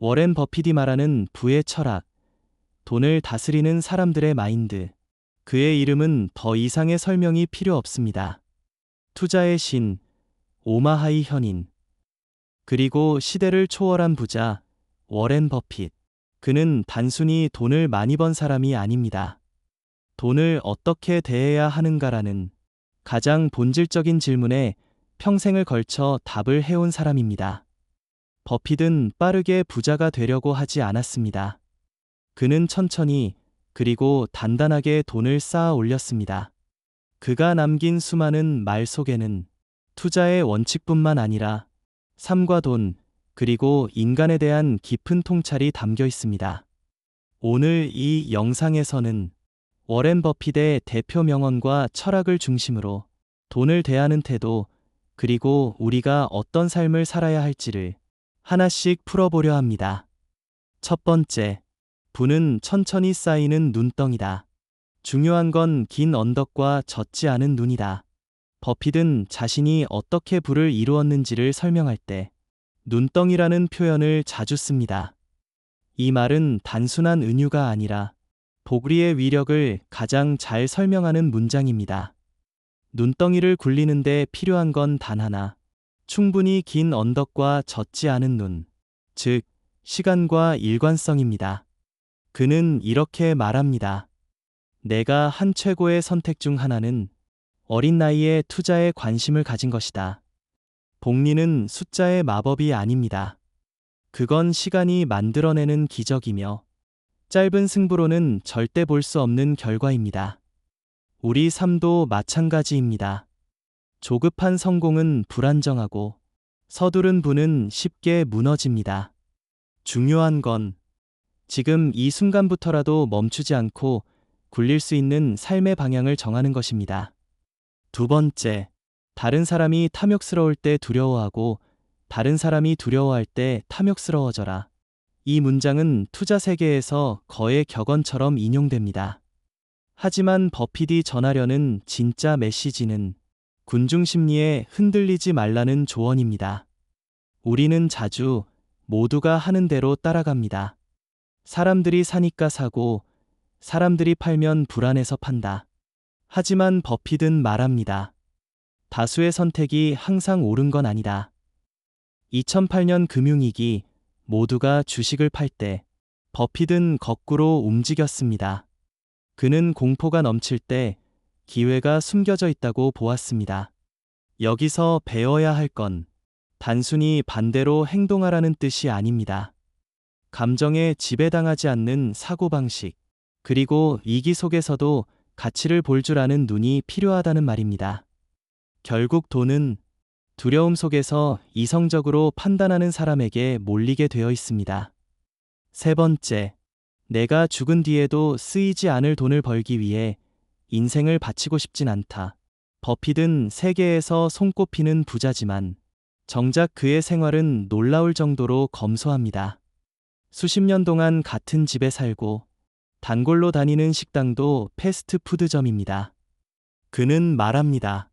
워렌 버핏이 말하는 부의 철학, 돈을 다스리는 사람들의 마인드. 그의 이름은 더 이상의 설명이 필요 없습니다. 투자의 신, 오마하이 현인. 그리고 시대를 초월한 부자, 워렌 버핏. 그는 단순히 돈을 많이 번 사람이 아닙니다. 돈을 어떻게 대해야 하는가라는 가장 본질적인 질문에 평생을 걸쳐 답을 해온 사람입니다. 버핏은 빠르게 부자가 되려고 하지 않았습니다. 그는 천천히 그리고 단단하게 돈을 쌓아 올렸습니다. 그가 남긴 수많은 말 속에는 투자의 원칙뿐만 아니라 삶과 돈, 그리고 인간에 대한 깊은 통찰이 담겨 있습니다. 오늘 이 영상에서는 워렌 버핏의 대표 명언과 철학을 중심으로 돈을 대하는 태도, 그리고 우리가 어떤 삶을 살아야 할지를 하나씩 풀어보려 합니다. 첫 번째, 부는 천천히 쌓이는 눈덩이다. 중요한 건 긴 언덕과 젖지 않은 눈이다. 버핏은 자신이 어떻게 부를 이루었는지를 설명할 때 눈덩이라는 표현을 자주 씁니다. 이 말은 단순한 은유가 아니라 보그리의 위력을 가장 잘 설명하는 문장입니다. 눈덩이를 굴리는데 필요한 건 단 하나. 충분히 긴 언덕과 젖지 않은 눈, 즉, 시간과 일관성입니다. 그는 이렇게 말합니다. 내가 한 최고의 선택 중 하나는 어린 나이에 투자에 관심을 가진 것이다. 복리는 숫자의 마법이 아닙니다. 그건 시간이 만들어내는 기적이며 짧은 승부로는 절대 볼 수 없는 결과입니다. 우리 삶도 마찬가지입니다. 조급한 성공은 불안정하고 서두른 부는 쉽게 무너집니다. 중요한 건 지금 이 순간부터라도 멈추지 않고 굴릴 수 있는 삶의 방향을 정하는 것입니다. 두 번째, 다른 사람이 탐욕스러울 때 두려워하고 다른 사람이 두려워할 때 탐욕스러워져라. 이 문장은 투자 세계에서 거의 격언처럼 인용됩니다. 하지만 버핏이 전하려는 진짜 메시지는 군중 심리에 흔들리지 말라는 조언입니다. 우리는 자주 모두가 하는 대로 따라갑니다. 사람들이 사니까 사고, 사람들이 팔면 불안해서 판다. 하지만 버핏은 말합니다. 다수의 선택이 항상 옳은 건 아니다. 2008년 금융위기 모두가 주식을 팔 때 버핏은 거꾸로 움직였습니다. 그는 공포가 넘칠 때 기회가 숨겨져 있다고 보았습니다. 여기서 배워야 할 건 단순히 반대로 행동하라는 뜻이 아닙니다. 감정에 지배당하지 않는 사고방식, 그리고 이기 속에서도 가치를 볼 줄 아는 눈이 필요하다는 말입니다. 결국 돈은 두려움 속에서 이성적으로 판단하는 사람에게 몰리게 되어 있습니다. 세 번째, 내가 죽은 뒤에도 쓰이지 않을 돈을 벌기 위해 인생을 바치고 싶진 않다. 버핏은 세계에서 손꼽히는 부자지만 정작 그의 생활은 놀라울 정도로 검소합니다. 수십 년 동안 같은 집에 살고 단골로 다니는 식당도 패스트푸드점입니다. 그는 말합니다.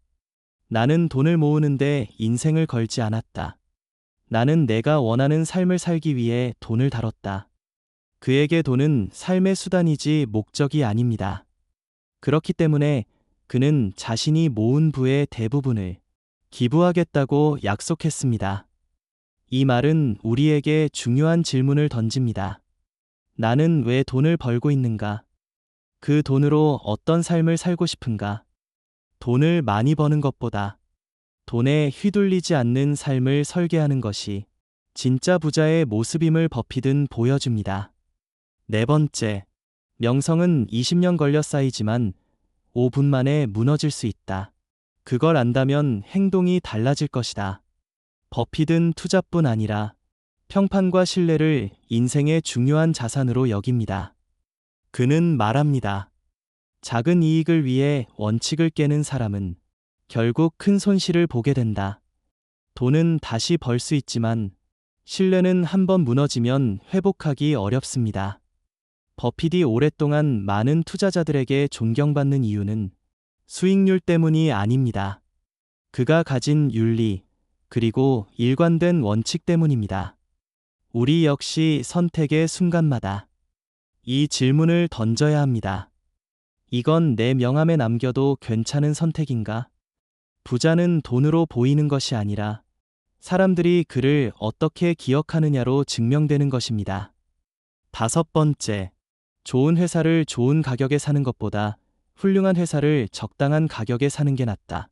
나는 돈을 모으는데 인생을 걸지 않았다. 나는 내가 원하는 삶을 살기 위해 돈을 다뤘다. 그에게 돈은 삶의 수단이지 목적이 아닙니다. 그렇기 때문에 그는 자신이 모은 부의 대부분을 기부하겠다고 약속했습니다. 이 말은 우리에게 중요한 질문을 던집니다. 나는 왜 돈을 벌고 있는가? 그 돈으로 어떤 삶을 살고 싶은가? 돈을 많이 버는 것보다 돈에 휘둘리지 않는 삶을 설계하는 것이 진짜 부자의 모습임을 버핏은 보여줍니다. 네 번째, 명성은 20년 걸려 쌓이지만 5분 만에 무너질 수 있다. 그걸 안다면 행동이 달라질 것이다. 버핏은 투자뿐 아니라 평판과 신뢰를 인생의 중요한 자산으로 여깁니다. 그는 말합니다. 작은 이익을 위해 원칙을 깨는 사람은 결국 큰 손실을 보게 된다. 돈은 다시 벌 수 있지만 신뢰는 한번 무너지면 회복하기 어렵습니다. 버핏이 오랫동안 많은 투자자들에게 존경받는 이유는 수익률 때문이 아닙니다. 그가 가진 윤리, 그리고 일관된 원칙 때문입니다. 우리 역시 선택의 순간마다 이 질문을 던져야 합니다. 이건 내 명함에 남겨도 괜찮은 선택인가? 부자는 돈으로 보이는 것이 아니라 사람들이 그를 어떻게 기억하느냐로 증명되는 것입니다. 다섯 번째, 좋은 회사를 좋은 가격에 사는 것보다 훌륭한 회사를 적당한 가격에 사는 게 낫다.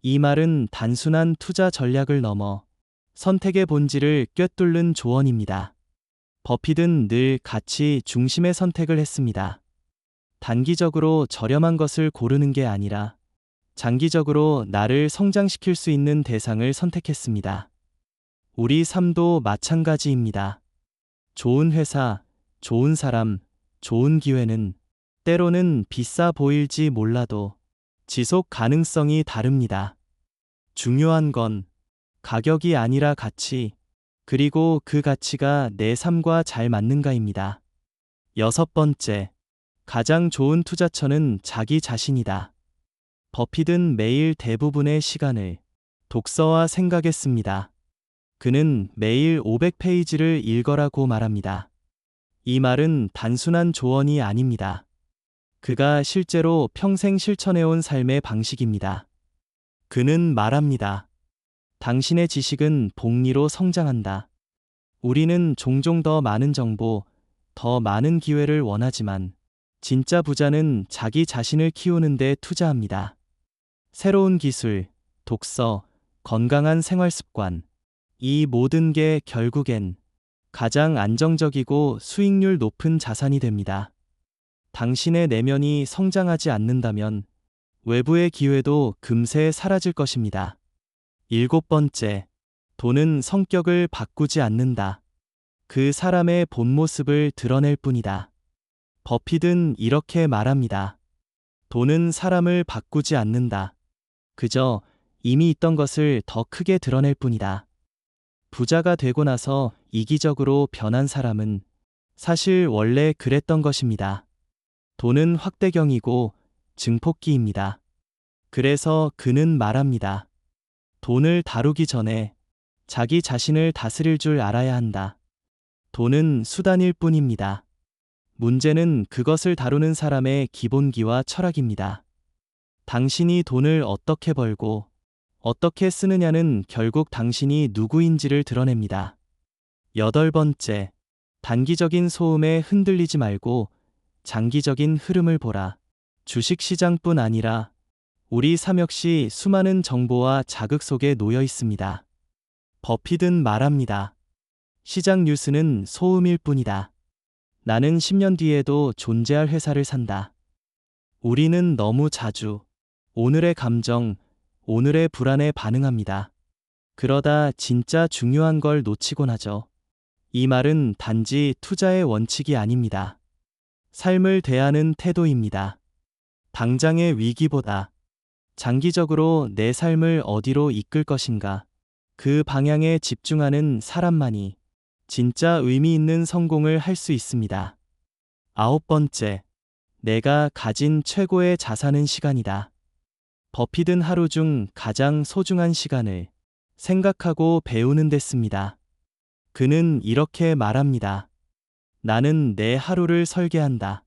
이 말은 단순한 투자 전략을 넘어 선택의 본질을 꿰뚫는 조언입니다. 버핏은 늘 가치 중심의 선택을 했습니다. 단기적으로 저렴한 것을 고르는 게 아니라 장기적으로 나를 성장시킬 수 있는 대상을 선택했습니다. 우리 삶도 마찬가지입니다. 좋은 회사, 좋은 사람, 좋은 기회는 때로는 비싸 보일지 몰라도 지속 가능성이 다릅니다. 중요한 건 가격이 아니라 가치, 그리고 그 가치가 내 삶과 잘 맞는가입니다. 여섯 번째, 가장 좋은 투자처는 자기 자신이다. 버핏은 매일 대부분의 시간을 독서와 생각에 씁니다. 그는 매일 500페이지를 읽어라고 말합니다. 이 말은 단순한 조언이 아닙니다. 그가 실제로 평생 실천해온 삶의 방식입니다. 그는 말합니다. 당신의 지식은 복리로 성장한다. 우리는 종종 더 많은 정보, 더 많은 기회를 원하지만 진짜 부자는 자기 자신을 키우는 데 투자합니다. 새로운 기술, 독서, 건강한 생활 습관. 이 모든 게 결국엔 가장 안정적이고 수익률 높은 자산이 됩니다. 당신의 내면이 성장하지 않는다면 외부의 기회도 금세 사라질 것입니다. 일곱 번째, 돈은 성격을 바꾸지 않는다. 그 사람의 본 모습을 드러낼 뿐이다. 버핏은 이렇게 말합니다. 돈은 사람을 바꾸지 않는다. 그저 이미 있던 것을 더 크게 드러낼 뿐이다. 부자가 되고 나서 이기적으로 변한 사람은 사실 원래 그랬던 것입니다. 돈은 확대경이고 증폭기입니다. 그래서 그는 말합니다. 돈을 다루기 전에 자기 자신을 다스릴 줄 알아야 한다. 돈은 수단일 뿐입니다. 문제는 그것을 다루는 사람의 기본기와 철학입니다. 당신이 돈을 어떻게 벌고 어떻게 쓰느냐는 결국 당신이 누구인지를 드러냅니다. 여덟 번째, 단기적인 소음에 흔들리지 말고 장기적인 흐름을 보라. 주식 시장뿐 아니라 우리 삶 역시 수많은 정보와 자극 속에 놓여 있습니다. 버핏은 말합니다. 시장 뉴스는 소음일 뿐이다. 나는 10년 뒤에도 존재할 회사를 산다. 우리는 너무 자주 오늘의 감정, 오늘의 불안에 반응합니다. 그러다 진짜 중요한 걸 놓치곤 하죠. 이 말은 단지 투자의 원칙이 아닙니다. 삶을 대하는 태도입니다. 당장의 위기보다 장기적으로 내 삶을 어디로 이끌 것인가, 그 방향에 집중하는 사람만이 진짜 의미 있는 성공을 할 수 있습니다. 아홉 번째, 내가 가진 최고의 자산은 시간이다. 버핏은 하루 중 가장 소중한 시간을 생각하고 배우는 데 씁니다. 그는 이렇게 말합니다. 나는 내 하루를 설계한다.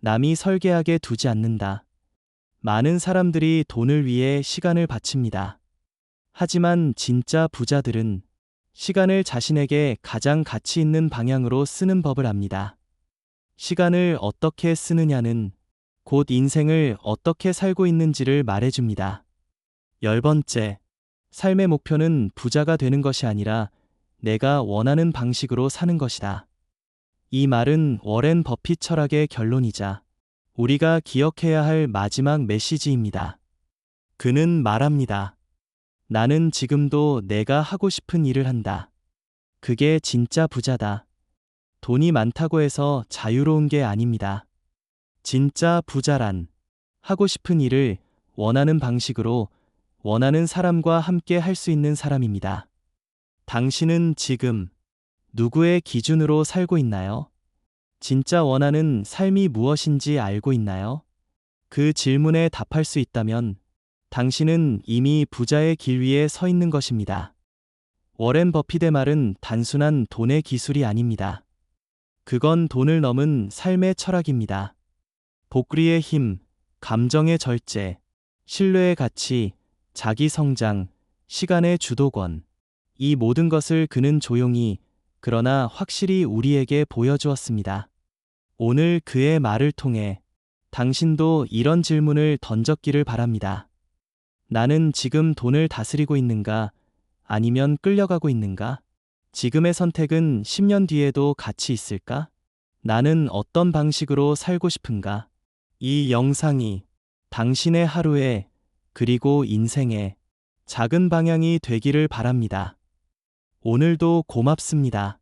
남이 설계하게 두지 않는다. 많은 사람들이 돈을 위해 시간을 바칩니다. 하지만 진짜 부자들은 시간을 자신에게 가장 가치 있는 방향으로 쓰는 법을 압니다. 시간을 어떻게 쓰느냐는 곧 인생을 어떻게 살고 있는지를 말해줍니다. 열 번째, 삶의 목표는 부자가 되는 것이 아니라 내가 원하는 방식으로 사는 것이다. 이 말은 워렌 버핏 철학의 결론이자 우리가 기억해야 할 마지막 메시지입니다. 그는 말합니다. 나는 지금도 내가 하고 싶은 일을 한다. 그게 진짜 부자다. 돈이 많다고 해서 자유로운 게 아닙니다. 진짜 부자란 하고 싶은 일을 원하는 방식으로 원하는 사람과 함께 할 수 있는 사람입니다. 당신은 지금 누구의 기준으로 살고 있나요? 진짜 원하는 삶이 무엇인지 알고 있나요? 그 질문에 답할 수 있다면 당신은 이미 부자의 길 위에 서 있는 것입니다. 워렌 버핏의 말은 단순한 돈의 기술이 아닙니다. 그건 돈을 넘은 삶의 철학입니다. 복리의 힘, 감정의 절제, 신뢰의 가치, 자기 성장, 시간의 주도권. 이 모든 것을 그는 조용히, 그러나 확실히 우리에게 보여주었습니다. 오늘 그의 말을 통해 당신도 이런 질문을 던졌기를 바랍니다. 나는 지금 돈을 다스리고 있는가? 아니면 끌려가고 있는가? 지금의 선택은 10년 뒤에도 가치 있을까? 나는 어떤 방식으로 살고 싶은가? 이 영상이 당신의 하루에 그리고 인생에 작은 방향이 되기를 바랍니다. 오늘도 고맙습니다.